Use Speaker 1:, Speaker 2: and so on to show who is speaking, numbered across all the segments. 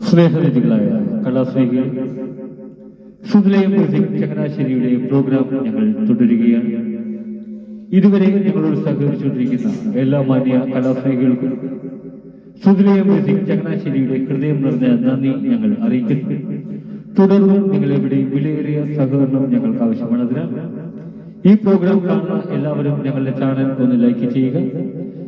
Speaker 1: സ്നേഹനിധികളായ കലാസ്നേഹികൾ സുധിലയം ചങ്ങനാശ്ശേരിയുടെ programme ഞങ്ങൾ തുടരുകയാണ്. ഇതുവരെ ഞങ്ങളോട് സഹകരിച്ചുകൊണ്ടിരിക്കുന്ന എല്ലാ മാന്യ കലാസ്നേഹികൾക്കും സുധിലയം മ്യൂസിക് ചങ്ങനാശ്ശേരിയുടെ ഹൃദയം നിറഞ്ഞ നന്ദി ഞങ്ങൾ അറിയിക്കുന്നു. തുടർന്നും നിങ്ങളെവിടെ വിലയേറിയ സഹകരണം ഞങ്ങൾക്ക് ആവശ്യമാണ് അതിനാൽ ഈ പ്രോഗ്രാം കാണുന്ന എല്ലാവരും ഞങ്ങളുടെ ചാനൽ ഒന്ന് ലൈക്ക് ചെയ്യുക.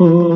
Speaker 1: ഓ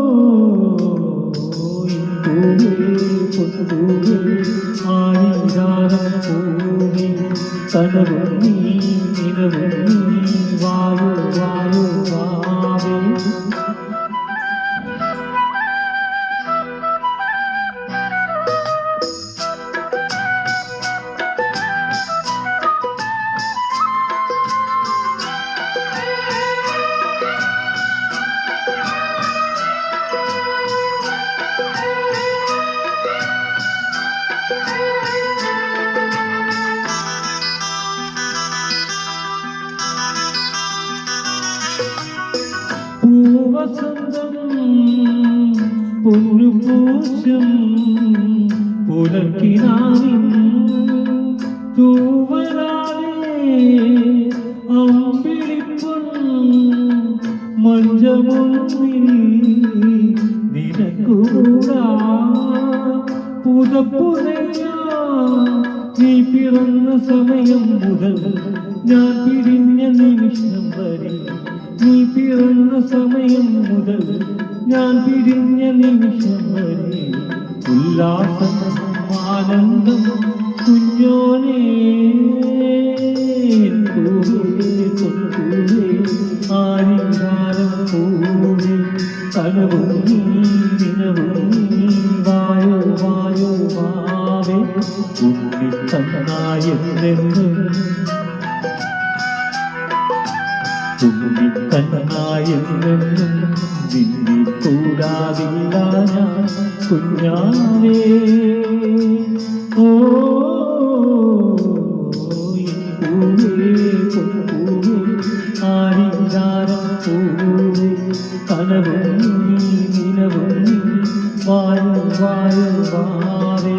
Speaker 2: പൊൻപൂവേ ആയിരാരപ്പൂവേ കനവും നീ നിലവും നീ വായോ വായോ വാവേ പൂവസന്തം പൊന്നുപൂശം പുലർക്കിനാവിൻ തൂവലാലേ അമ്പിളിപ്പൊൻ മഞ്ചമൊന്നിൽ നിനക്കൂടാ പുതപ്പുതയ്യാ നീ പിറന്ന സമയം മുതൽ ഞാൻ പിരിഞ്ഞ നിമിഷം വരെ നീ പിറന്ന സമയം മുതൽ ഞാൻ പിരിഞ്ഞ നിമിഷം വരെ ഉല്ലാസം ആനന്ദം കുഞ്ഞോനെ പൂവേ പൂവേ കനവും നീനവും വായോ വായോ വാവേ ഉണ്ണിത്തന്നായെന്നെന്ന് ഉണ്ണിത്തന്നായെന്നെന്നും നിന്നെ കൂടാതില്ല ഞാൻ കുഞ്ഞാവേ ഓ എൻ പൂവേ കനവും നിലവും വായോ വായോ വാവേ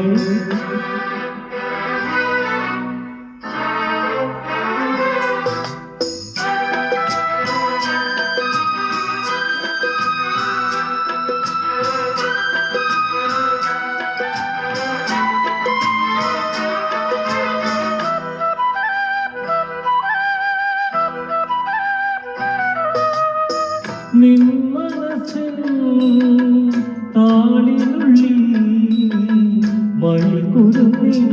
Speaker 2: മണിക്കുരുന്നിൻ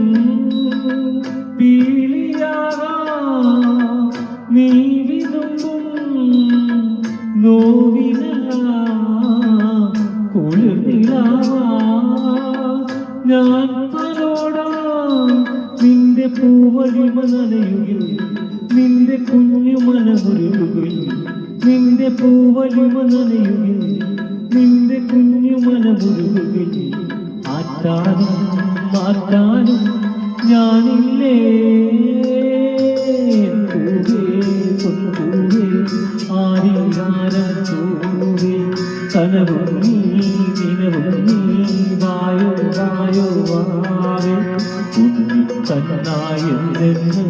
Speaker 2: പീലിയാകാ നീ വിതുമ്പും നോവിനല്ല കുളിർനിലാവാ ഞാൻ തലോടാ നിന്റെ പൂവഴിമ നനയുകിൽ നിന്റെ പൂവലിമ നനയുകിൽ നിന്റെ കുഞ്ഞു മനമുരുകുകിൽ ആറ്റാനും മാറ്റാനും ഞാനില്ലേ? പൂവേ കനവും നീ ദിനവും നീ വായോ വായോ വാവേ. ഉണ്ണി തന്നായെന്നും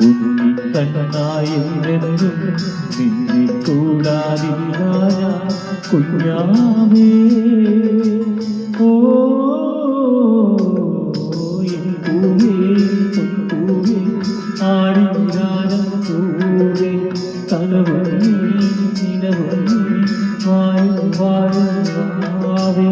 Speaker 2: ഉണ്ണി തന്നായിരുന്നെന്നും നിന്നെ കൂടാതിരുന്ന കുഞ്ഞാമേ ഓ വായു വായു വാവേ